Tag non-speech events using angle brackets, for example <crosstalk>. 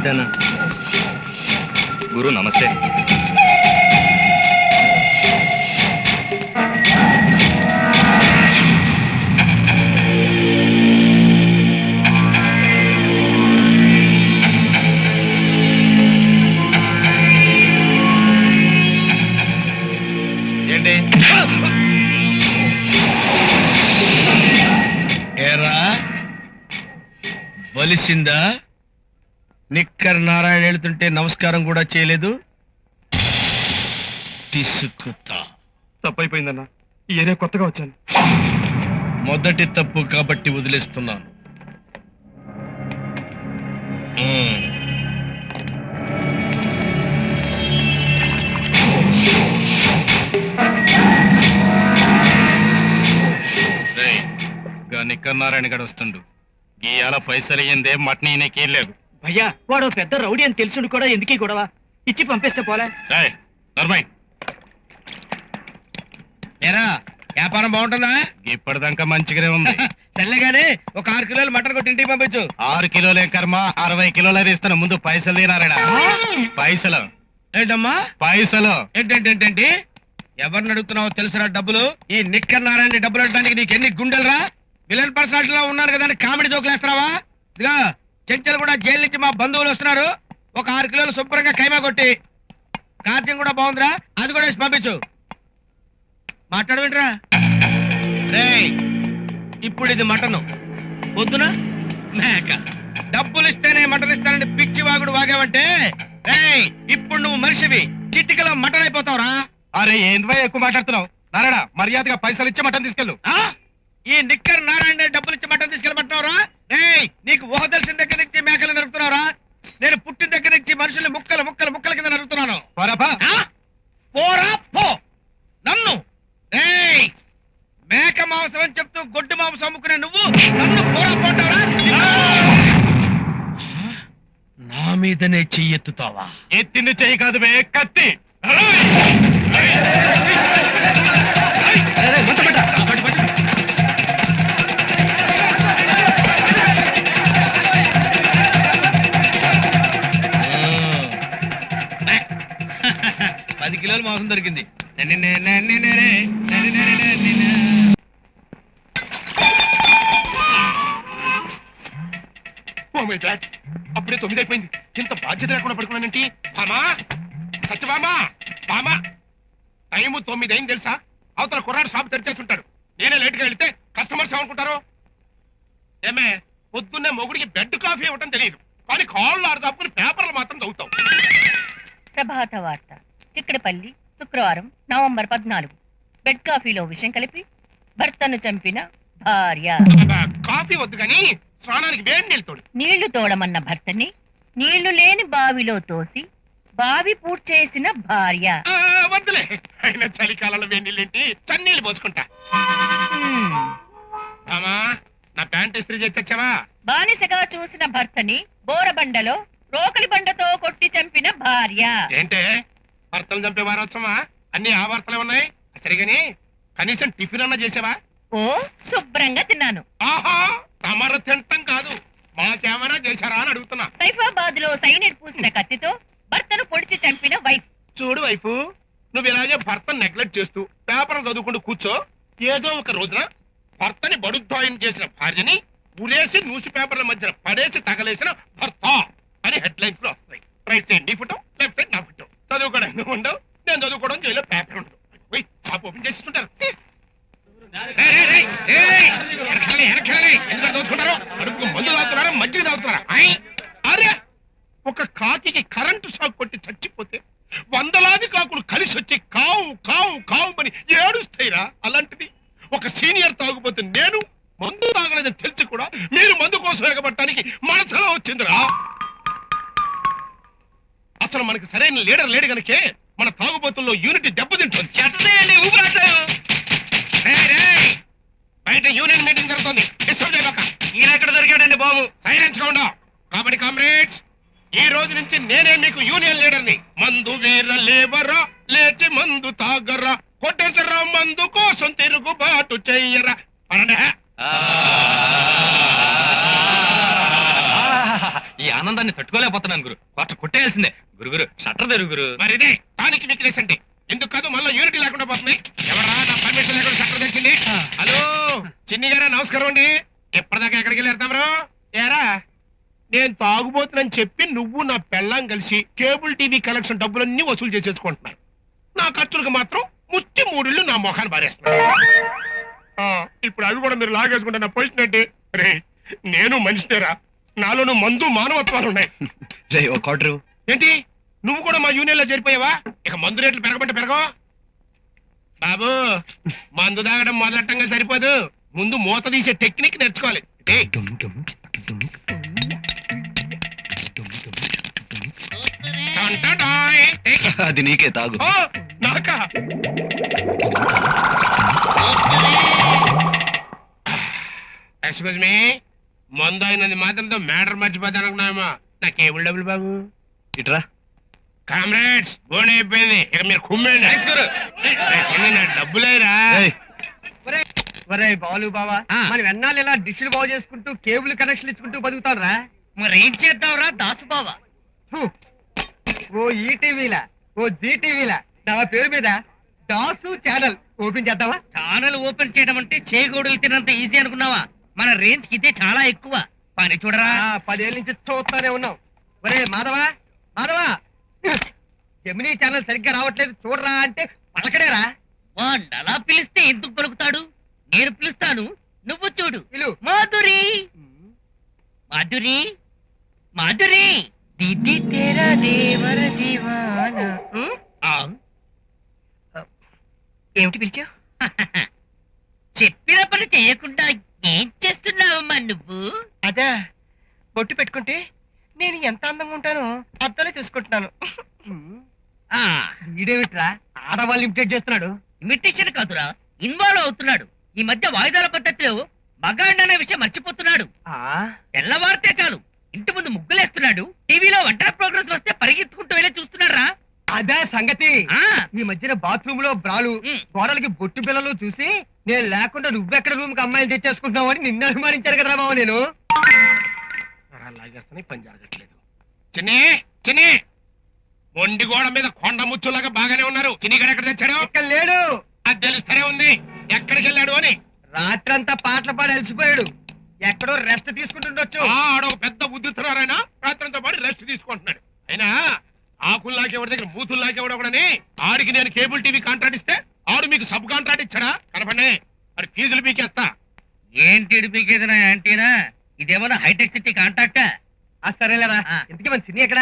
నమస్తే అన్న గురు నమస్తే. ఏంటి? ఏరా? బలిసిందా? నిక్కర్ నారాయణ వెళ్తుంటే నమస్కారం కూడా చేయలేదు. తీసుకుతా. తప్పైపోయిందన్న. ఈ ఏరియా కొత్తగా వచ్చాను. మొదటి తప్పు కాబట్టి వదిలేస్తున్నాను. నిక్కర్ నారాయణ గడు వస్తుండు. ఇవాళ పైసలు అయ్యిందే మటన్ ఈయనకి లేదు భయ్యా వాడు పెద్ద రౌడీ అని తెలుసుడు కూడా ఎందుకీ గొడవ? ఇచ్చి పంపిస్తే పోలే. ఏయ్, నర్మయ్. ఎరా వ్యాపారం బాగుంటుందా? ఇప్పటిదాకా మంచిగానే ఉంది. <laughs> తెల్లగానే ఒక ఆరు కిలోలు మటన్ కొట్టి ఇంటికి పంపించు. ఆరు కిలోలే కర్మ అరవై కిలోలే ఇస్తాను ముందు పైసలు తినారాయణ పైసలు. ఏంటమ్మా? పైసలు. ఏంటంటేంటి ఎవరిని అడుగుతున్నావో తెలుసురా డబ్బులు? ఈ నిక్కర్ నారాయణ డబ్బులు అడడానికి నీకు ఎన్ని గుండెలరా? విలన్ పర్సనాలిటీలో ఉన్నారు కదా అని కామెడీ జోకులు వేస్తున్నావా? ఇదిగా చెంచలు కూడా జైలు నుంచి మా బంధువులు వస్తున్నారు. ఒక ఆరు కిలోలు శుభ్రంగా కైమా కొట్టి కార్యం కూడా బాగుందిరా అది కూడా వేసి పంపించు. మాట్లాడవేంట్రా? రేయ్ ఇప్పుడు ఇది మటను. పొద్దున మేక. డబ్బులు ఇస్తేనే మటన్ ఇస్తానంటే పిచ్చి వాగుడు వాగావంటే ఏయ్ ఇప్పుడు నువ్వు మనిషివి. చిటికలో మటన్ అయిపోతావురా. అరే ఏంద్వా ఎక్కువ మాట్లాడుతున్నావు? నారాయణ మర్యాదగా పైసలు ఇచ్చి మటన్ తీసుకెళ్ళు. ఆ? ఈ నిక్కర్ నారాయణ డబ్బులు ఇచ్చి మటన్ తీసుకెళ్ళమంటున్నావురా? ఏయ్ నీకు ఊహ తెలిసిన దగ్గర నుంచి మేకలు నరుకుతున్నావురా నేను పుట్టిన దగ్గర నుంచి మనుషుల్ని ముక్కలు ముక్కలు ముక్కల కింద ఆ? పోరా పో. నన్ను. మేక మాంసం అని చెప్తూ గొడ్డు మాంసం అమ్ముకునే నువ్వు నన్ను పోరా పోటావరా? నా మీదనే చెయ్యెత్తుతావా ఎత్తింది చెయ్యి కాదు బే కత్తి. మాంసం దొరికింది. నన్ను నే- నన్ను నే- నే- నన్ను నే- నే- నే- నే- ఓ మై గాడ్ అప్పుడే తొమ్మిది అయిపోయింది. ఇంత బాధ్యత లేకుండా పడుకున్నానంటే బామా సత్యబామా బామా టైము తొమ్మిది అయింది తెలుసా? అవతల కుర్రాడు షాప్ తెరిచేస్తుంటాడు నేనే లేట్గా వెళ్తే కస్టమర్స్ ఏమనుకుంటారు? ఏమే పొద్దున్నే మొగుడికి బెడ్ కాఫీ ఇవ్వటం తెలియదు. కానీ కాళ్ళు ఆడదాపుకుని పేపర్లు మాత్రం చదువుతావు. ప్రభాత వార్త. చిక్కడపల్లి శుక్రవారం నవంబర్ పద్నాలుగు. బెడ్ కాఫీలో విషం కలిపి భర్తను చంపిన భార్య. కాఫీ వద్దు కానీ స్నానానికి వేడి నీళ్ళు తోడు. నీళ్ళు తోడమన్న భర్తని నీళ్ళు లేని బావిలో తోసి బావి పూడ్చేసిన భార్య. ఆ, వద్దులే. అయినా చలికాలంలో వేడి నీళ్ళు ఏంటి? చన్నీళ్ళు పోసుకుంటా. హ్మ్. నా ప్యాంట్ ఇస్త్రీ చేసి తెచ్చావా? బానిసగా చూసిన భర్తని బోరబండలో రోకలి బండతో కొట్టి చంపిన భార్య. ఏంటే? భర్తలు చంపే వారోత్సవమా? అన్ని ఆ వార్తలే ఉన్నాయి సరిగాని కనీసం టిఫిన్ అన్నా చేసావా? ఓ శుభ్రంగా తిన్నాను. ఆహా తమరు తింటం కాదు. మాకేమైనా చేశారా అని అడుగుతున్నా. సైఫాబాద్లో సైనిడ్ పూసిన కత్తితో భర్తను పొడిచి చంపిన వైఫ్. చూడు వైపు నువ్వు ఇలాగే భర్తను నెగ్లెక్ట్ చేస్తూ పేపర్లు చదువుకుంటూ కూర్చో. ఏదో ఒక రోజున భర్తని బడుద్దాయం చేసిన భార్యని ఉరేసి న్యూస్ పేపర్ల మధ్యన పడేసి తగలేసిన భర్త అని హెడ్ లైన్స్లో వస్తాయి. రైట్ సైడ్ ఒక కాకి కరెంటు షాక్ కొట్టి చచ్చిపోతే వందలాది కాకులు కలిసి వచ్చి కావు కావు కావు అని ఏడుస్తాయిరా. అలాంటిది ఒక సీనియర్ తాగుపోతే నేను మందు తాగలేదని తెలిసి కూడా మీరు మందు కోసం ఎగబట్టడానికి మనసులో వచ్చిందిరా. అసలు మనకి సరైన లీడర్ లేడు గనకే మన తాగుబోతుల్లో యూనిటీ దెబ్బతింటుంది. బయట యూనియన్ మీటింగ్ జరుగుతుంది. డిస్టర్బ్ చేయబాక ఈయన ఎక్కడ దొరికాడండి బాబు? సైలెన్స్గా ఉండవు కాబట్టి కామ్రేడ్స్ ఈ రోజు నుంచి నేనే మీకు యూనియన్ లీడర్ని మందు వీర లేవరా లేచి మందు తాగరా. కొట్టేసరా మందు కోసం తిరుగుబాటు చెయ్యరా. అనండి ఈ ఆనందాన్ని తట్టుకోలేకపోతున్నాను గురు. కొట్ట కొట్టేయాల్సిందే. గురుగురు షట్టర్ తెరు గురు. మరి ఇదే టానిక్ వీక్నెస్ అంటే ఎందుకు కాదు మళ్ళీ యూనిటీ లేకుండా పోతుంది. ఎవరా నా పర్మిషన్ లేకుండా చట్టం తెచ్చింది హలో చిన్ని గారా నమస్కారం అండి. ఎప్పటిదాకా ఎక్కడికి వెళ్ళి ఏరా? నేను తాగుబోతున్నాను చెప్పి నువ్వు నా పెళ్ళాం కలిసి కేబుల్ టీవీ కలెక్షన్ డబ్బులన్నీ వసూలు చేసేసుకుంటున్నారు. నా ఖర్చులకు మాత్రం ముష్టి మూడిళ్ళు నా మొఖాన్ని పారేస్తున్నారు. ఆ, ఇప్పుడు అవి కూడా మీరు లాగేసుకుంటే నా పొజిషన్ ఏంటి? రే నేను మనిషినేరా. నాలోను మందు మానవత్వాలు ఉన్నాయి. రే ఓ క్వార్టర్. ఏంటి? నువ్వు కూడా మా యూనియన్లో చేరిపోయావా? ఇక మందు రేట్లు పెరగమంటే పెరగవు. బాబు మందు తాగడం మొదలట్టంగా సరిపోదు. ముందు మూత తీసే టెక్నిక్ నేర్చుకోవాలి. అది నీకే తాగు. ఓ, నాకా. ఎక్స్క్యూజ్ మీ మందు అయినది మాత్రంతో మ్యాటర్ మర్చిపోతాను అనుకున్నామా నా కేబుల్ డబ్బులు బాబు? ఇట్రా. కామ్రేడ్స్ బోన్ అయిపోయింది. ఇక మీరు కుమ్మేండి. రేయ్, చిన్న నా డబ్బులేరా? ఏయ్, ఒరే బాలు బావా. మనం ఎన్నాళ్ళు ఇలా డిష్లు బాగు చేసుకుంటూ కేబుల్ కనెక్షన్ ఇచ్చుకుంటూ బతుకుతారా మరేం చేద్దాంరా దాసుబావా ఓ ఈటీవీలా? ఓ జీటీవీలా? నా పేరు మీద దాసు ఛానల్ ఓపెన్ చేద్దామా? ఛానల్ ఓపెన్ చేయడం అంటే చేగోడులు తినంత ఈజీ అనుకున్నావా? మన రేంజ్కి ఇదే చాలా ఎక్కువ. పని చూడరా. పదేళ్ళ నుంచి చూస్తానే ఉన్నాం. ఒరే మాధవా? మాధవా? జమినీ ఛానల్ సరిగ్గా రావట్లేదు. చూడరా అంటే పలకడేరా. వాణ్ణి అలా పిలిస్తే ఎందుకు పలుకుతాడు? నేను పిలుస్తాను. నువ్వు చూడు. మాధురి. మాధురి. మాధురి. దీది తేరా దేవర దీవానా ఉం? ఆ. ఏమిటి పిలిచా <laughs> చెప్పిన పని చేయకుండా ఏం చేస్తున్నావమ్మా నువ్వు? అదే బొట్టు పెట్టుకుంటే నేను ఎంత అందంగా ఉంటానో అద్దలే చూసుకుంటున్నాను. ఆ. వీడేమిట్రా? ఆడవాళ్ళు ఇమిటేట్ చేస్తున్నాడు. ఇమిటేషన్ కాదురా ఇన్వాల్వ్ అవుతున్నాడు. ఈ మధ్య వాయిదాల పద్ధతిలో మగాండ్ అనే విషయం మర్చిపోతున్నాడు. ఆ. తెల్లవారితే చాలు. ఇంటి ముందు ముగ్గులేస్తున్నాడు. టీవీలో వంటల ప్రోగ్రామ్స్ వస్తే పరిగెత్తుకుంటూ వెళ్ళి చూస్తున్నారా అదే సంగతి. ఆ. ఈ మధ్యన బాత్రూమ్లో బ్రాలు ఉమ్. గోడలకి బొట్టు పిల్లలు చూసి నేను లేకుండా నువ్వెక్కడ రూమ్కి అమ్మాయిలు తెచ్చేసుకుంటున్నావు అని నిన్ను అనుమానించారు కదా బాబు నేను. లాగేస్తాను పని జరగట్లేదు. చిన్ని చిన్ని. మొండి గోడ మీద కొండ ముచ్చులాగా బాగానే ఉన్నారు. చిన్ని గడ ఎక్కడ తెచ్చాడు? ఇక్కడ లేడు. అది తెలుస్తూనే ఉంది. ఎక్కడికి వెళ్ళాడు అని? రాత్రంతా పాటలు పాడి అలసిపోయాడు. ఎక్కడో రెస్ట్ తీసుకుంటుండొచ్చు. ఆ ఆడొక పెద్ద బుద్ధిస్తున్నారాయన రాత్రంతో పాటు రెస్ట్ తీసుకుంటున్నాడు. అయినా ఆకులు లాకేవాడి దగ్గర మూతులు లాకేవాడు ఒకడని ఆడికి నేను కేబుల్ టీవీ కాంట్రాక్ట్ ఇస్తే ఆడు మీకు సబ్ కాంట్రాక్ట్ ఇచ్చాడా? కనపండి ఆడి ఫీజులు పీకేస్తా. ఏంటి ఇడిపికేదినా యాంటీనా ఇదేమన్నా హైటెక్ సిటీ కాంటాక్టా ఆ? సరేలేరా. ఇంతకీ మన సినీ ఎక్కడ?